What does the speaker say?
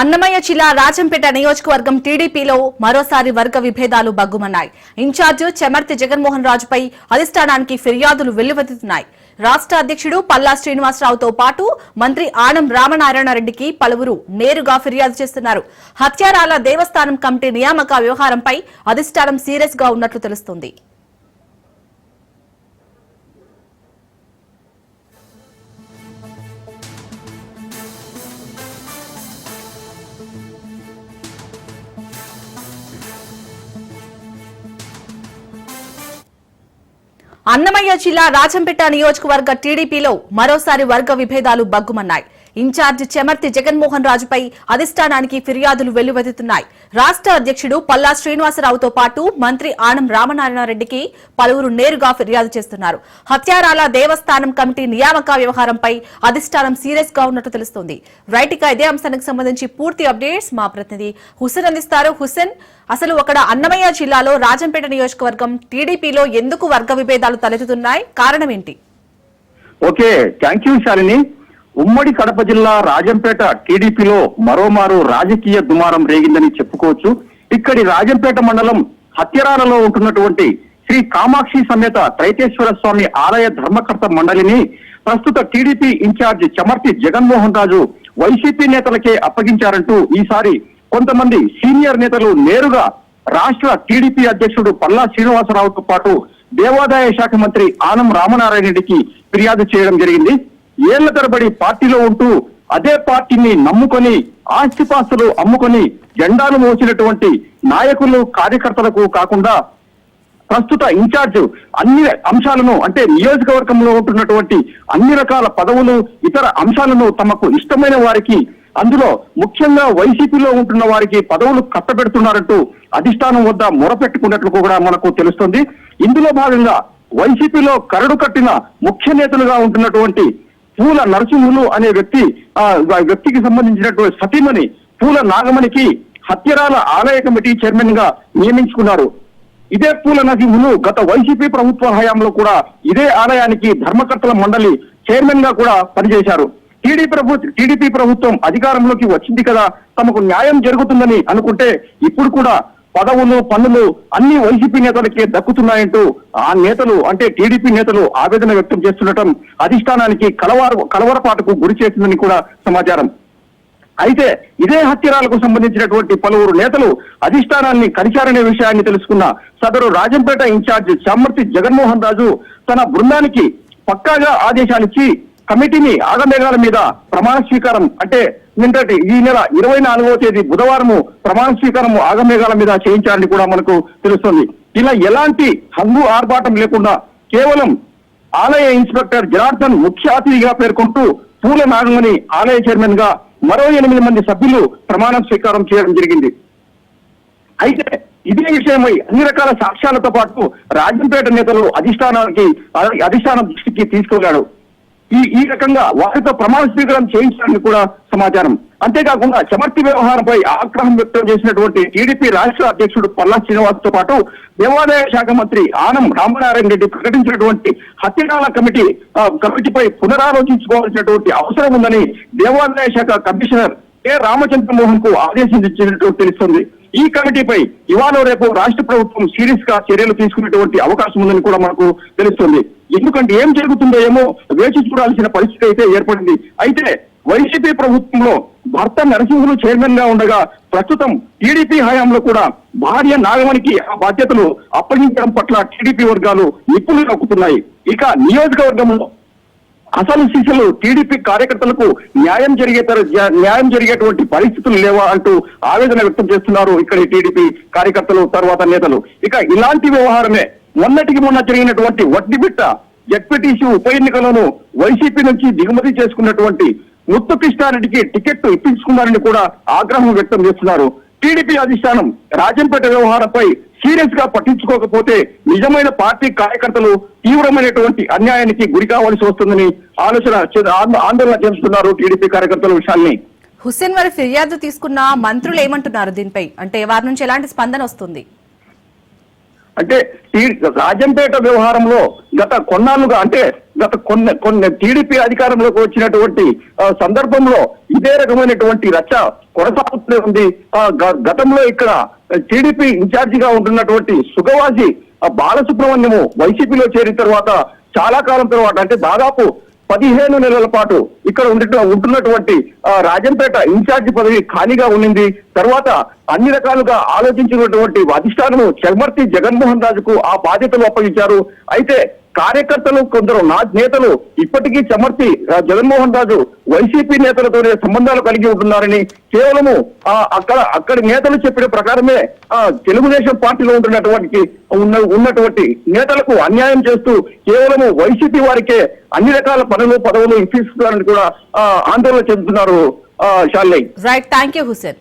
అన్నమయ్య జిల్లా రాజంపేట నియోజకవర్గం టీడీపీలో మరోసారి వర్గ విభేదాలు బగ్గుమన్నాయి ఇన్ఛార్జ్ చెమర్తి జగన్మోహన్ రాజుపై అధిష్టానానికి ఫిర్యాదులు వెల్లువెత్తుతున్నాయి. రాష్ట్ర అధ్యక్షుడు పల్లా శ్రీనివాసరావుతో పాటు మంత్రి ఆనం రామనారాయణ రెడ్డికి పలువురు నేరుగా ఫిర్యాదు చేస్తున్నారు. హత్యారాల దేవస్థానం కమిటీ నియామక వ్యవహారంపై అధిష్టానం సీరియస్గా ఉన్నట్లు తెలుస్తోంది. అన్నమయ్య జిల్లా రాజంపేట నియోజకవర్గ టీడీపీలో మరోసారి వర్గ విభేదాలు బగ్గుమన్నాయి. ఇన్ఛార్జ్ చెమర్తి జగన్మోహన్ రాజుపై అధిష్టానానికి ఫిర్యాదులు వెల్లువెత్తుతున్నాయి. రాష్ట్ర అధ్యక్షుడు పల్లా శ్రీనివాసరావుతో పాటు మంత్రి ఆనం రామనారాయణ రెడ్డికి పలువురు నేరుగా ఫిర్యాదు చేస్తున్నారు. హత్యారాల దేవస్థానం కమిటీ నియామక వ్యవహారంపై అధిష్టానం సీరియస్గా ఉన్నట్టు తెలుస్తోంది. రైట్ ఇక ఇదే అంశానికి సంబంధించి పూర్తి అప్డేట్స్ మా ప్రతినిధి హుసేన్ అందిస్తారు. హుస్సేన్ అసలు అక్కడ అన్నమయ్య జిల్లాలో రాజంపేట నియోజకవర్గం టీడీపీలో ఎందుకు వర్గ విభేదాలు తలెత్తుతున్నాయి? కారణం ఏంటి? Okay thank you Shalini. ఉమ్మడి కడప జిల్లా రాజంపేట టీడీపీలో మరోమారు రాజకీయ దుమారం రేగిందని చెప్పుకోవచ్చు. ఇక్కడి రాజంపేట మండలం హత్యరాలలో ఉంటున్నటువంటి శ్రీ కామాక్షి సమేత త్రైతేశ్వర స్వామి ఆలయ ధర్మకర్త మండలిని ప్రస్తుత TDP incharge Chamarthi Jaganmohan Raju YCP నేతలకే అప్పగించారంటూ ఈసారి కొంతమంది సీనియర్ నేతలు నేరుగా రాష్ట్ర టీడీపీ అధ్యక్షుడు పల్లా శ్రీనివాసరావుతో పాటు దేవాదాయ శాఖ మంత్రి ఆనం రామనారాయణ రెడ్డికి ఫిర్యాదు చేయడం జరిగింది. ఏళ్ళ తరబడి పార్టీలో ఉంటూ అదే పార్టీని నమ్ముకొని ఆస్తిపాస్తులు అమ్ముకొని జెండాను మోసినటువంటి నాయకులు కార్యకర్తలకు కాకుండా ప్రస్తుత ఇన్ఛార్జ్ అన్ని అంశాలను అంటే నియోజకవర్గంలో ఉంటున్నటువంటి అన్ని రకాల పదవులు ఇతర అంశాలను తమకు ఇష్టమైన వారికి అందులో ముఖ్యంగా వైసీపీలో ఉంటున్న వారికి పదవులు కట్టబెడుతున్నారంటూ అధిష్టానం వద్ద మొరపెట్టుకున్నట్లు కూడా మనకు తెలుస్తుంది. ఇందులో భాగంగా వైసీపీలో కరడు కట్టిన ముఖ్య నేతలుగా ఉంటున్నటువంటి పూల నరసింహులు అనే వ్యక్తి ఆ వ్యక్తికి సంబంధించినటువంటి సతీమణి పూల నాగమణికి హత్యరాల ఆలయ కమిటీ చైర్మన్గా నియమించుకున్నారు. ఇదే పూల నరసింహులు గత వైసీపీ ప్రభుత్వ హయాంలో కూడా ఇదే ఆలయానికి ధర్మకర్తల మండలి చైర్మన్గా కూడా పనిచేశారు. టీడీ ప్రభు టీడీపీ ప్రభుత్వం అధికారంలోకి వచ్చింది కదా తమకు న్యాయం జరుగుతుందని అనుకుంటే ఇప్పుడు కూడా పదవులు పన్నులు అన్ని వైసీపీ నేతలకే దక్కుతున్నాయంటూ ఆ నేతలు అంటే టీడీపీ నేతలు ఆవేదన వ్యక్తం చేస్తుండటం అధిష్టానానికి కలవార కలవరపాటుకు గురి చేసిందని కూడా సమాచారం. అయితే ఇదే హత్యరాలకు సంబంధించినటువంటి పలువురు నేతలు అధిష్టానాన్ని కరిచారనే విషయాన్ని తెలుసుకున్న సదరు రాజంపేట ఇన్ఛార్జ్ చామర్తి జగన్మోహన్ రాజు తన బృందానికి పక్కాగా ఆదేశాలిచ్చి కమిటీని ఆగమేఘాల మీద ప్రమాణ స్వీకారం అంటే నిన్నటి ఈ నెల ఇరవై నాలుగవ తేదీ బుధవారము ప్రమాణ స్వీకారం ఆగమేఘాల మీద చేయించారని కూడా మనకు తెలుస్తుంది. ఇలా ఎలాంటి హంగు ఆర్భాటం లేకుండా కేవలం ఆలయ ఇన్స్పెక్టర్ జనార్దన్ ముఖ్య అతిథిగా పేర్కొంటూ పూల నాగమణి ఆలయ చైర్మన్గా మరో ఎనిమిది మంది సభ్యులు ప్రమాణ స్వీకారం చేయడం జరిగింది. అయితే ఇదే విషయమై అన్ని రకాల సాక్ష్యాలతో పాటు రాజంపేట నేతలు అధిష్టానానికి అధిష్టానం దృష్టికి తీసుకెళ్ళాడు ఈ ఈ రకంగా వారితో ప్రమాణ స్వీకారం చేయించడానికి కూడా సమాచారం. అంతేకాకుండా చమర్తి వ్యవహారంపై ఆగ్రహం వ్యక్తం చేసినటువంటి టీడీపీ రాష్ట్ర అధ్యక్షుడు పల్లా శ్రీనివాస్తో పాటు దేవాదాయ శాఖ మంత్రి ఆనం రామనారాయణ రెడ్డి ప్రకటించినటువంటి హత్యకాల కమిటీ కమిటీపై పునరాలోచించుకోవాల్సినటువంటి అవసరం ఉందని దేవాదాయ శాఖ కమిషనర్ కె. రామచంద్రమోహన్కు ఆదేశించినట్టు తెలుస్తుంది. ఈ కమిటీపై ఇవాళ రేపు రాష్ట్ర ప్రభుత్వం సీరియస్గా చర్యలు తీసుకునేటువంటి అవకాశం ఉందని కూడా మనకు తెలుస్తుంది. ఎందుకంటే ఏం జరుగుతుందో ఏమో వేచి చూడాల్సిన పరిస్థితి అయితే ఏర్పడింది. అయితే వైసీపీ ప్రభుత్వంలో భర్త నరసింహులు చైర్మన్గా ఉండగా ప్రస్తుతం టీడీపీ హయాంలో కూడా భార్య నాగమణికి ఆ బాధ్యతలు అప్పగించడం పట్ల టీడీపీ వర్గాలు నిప్పులు నొక్కుతున్నాయి. ఇక నియోజకవర్గంలో అసలు శిశులు టీడీపీ కార్యకర్తలకు న్యాయం జరిగే తర- న్యాయం జరిగేటువంటి పరిస్థితులు లేవా అంటూ ఆవేదన వ్యక్తం చేస్తున్నారు ఇక్కడ టీడీపీ కార్యకర్తలు తర్వాత నేతలు. ఇక ఇలాంటి వ్యవహారమే మొన్నటికి మొన్న జరిగినటువంటి వడ్డీ బిట్ట ఉప ఎన్నికలను వైసీపీ నుంచి దిగుమతి చేసుకున్నటువంటి ముత్తు కృష్ణారెడ్డికి టికెట్ ఇప్పించుకున్నారని కూడా ఆగ్రహం వ్యక్తం చేస్తున్నారు. టీడీపీ అధిష్టానం రాజంపేట వ్యవహారంపై సీరియస్గా పట్టించుకోకపోతే నిజమైన పార్టీ కార్యకర్తలు తీవ్రమైనటువంటి అన్యాయానికి గురి కావాల్సి వస్తుందని ఆలోచన ఆందోళన చేస్తున్నారు టీడీపీ కార్యకర్తల విషయాన్ని హుస్సేన్ వారి ఫిర్యాదు తీసుకున్న మంత్రులు ఏమంటున్నారు దీనిపై? అంటే వారి నుంచి ఎలాంటి స్పందన వస్తుంది? అంటే రాజంపేట వ్యవహారంలో గత కొన్నాళ్ళుగా అంటే గత కొన్ని కొన్ని టీడీపీ అధికారంలోకి వచ్చినటువంటి సందర్భంలో ఇదే రకమైనటువంటి రచ్చ కొనసాగుతూనే ఉంది. ఆ, గ- గతంలో ఇక్కడ టీడీపీ ఇన్ఛార్జిగా ఉంటున్నటువంటి సుగవాసి బాలసుబ్రహ్మణ్యము వైసీపీలో చేరిన తర్వాత చాలా కాలం తర్వాత అంటే దాదాపు పదిహేను నెలల పాటు ఇక్కడ ఉండి ఉంటున్నటువంటి ఆ, రాజంపేట ఇన్ఛార్జ్ పదవి ఖాళీగా ఉండింది తర్వాత అన్ని రకాలుగా ఆలోచించినటువంటి అధిష్టానము చెమర్తి జగన్మోహన్ రాజుకు ఆ బాధ్యతలు అప్పగించారు. అయితే కార్యకర్తలు కొందరు నా నేతలు ఇప్పటికీ చమర్తి జగన్మోహన్ రాజు వైసీపీ నేతలతోనే సంబంధాలు కలిగి ఉంటున్నారని కేవలము అక్కడ అక్కడి నేతలు చెప్పిన ప్రకారమే ఆ, తెలుగుదేశం పార్టీలో ఉంటున్నటువంటి ఉన్న ఉన్నటువంటి నేతలకు అన్యాయం చేస్తూ కేవలము వైసీపీ వారికే అన్ని రకాల పనులు పదవులు ఇప్పిస్తున్నారని కూడా ఆ, ఆందోళన చెందుతున్నారు షాల్లై రైట్ థ్యాంక్ యూ హుసేన్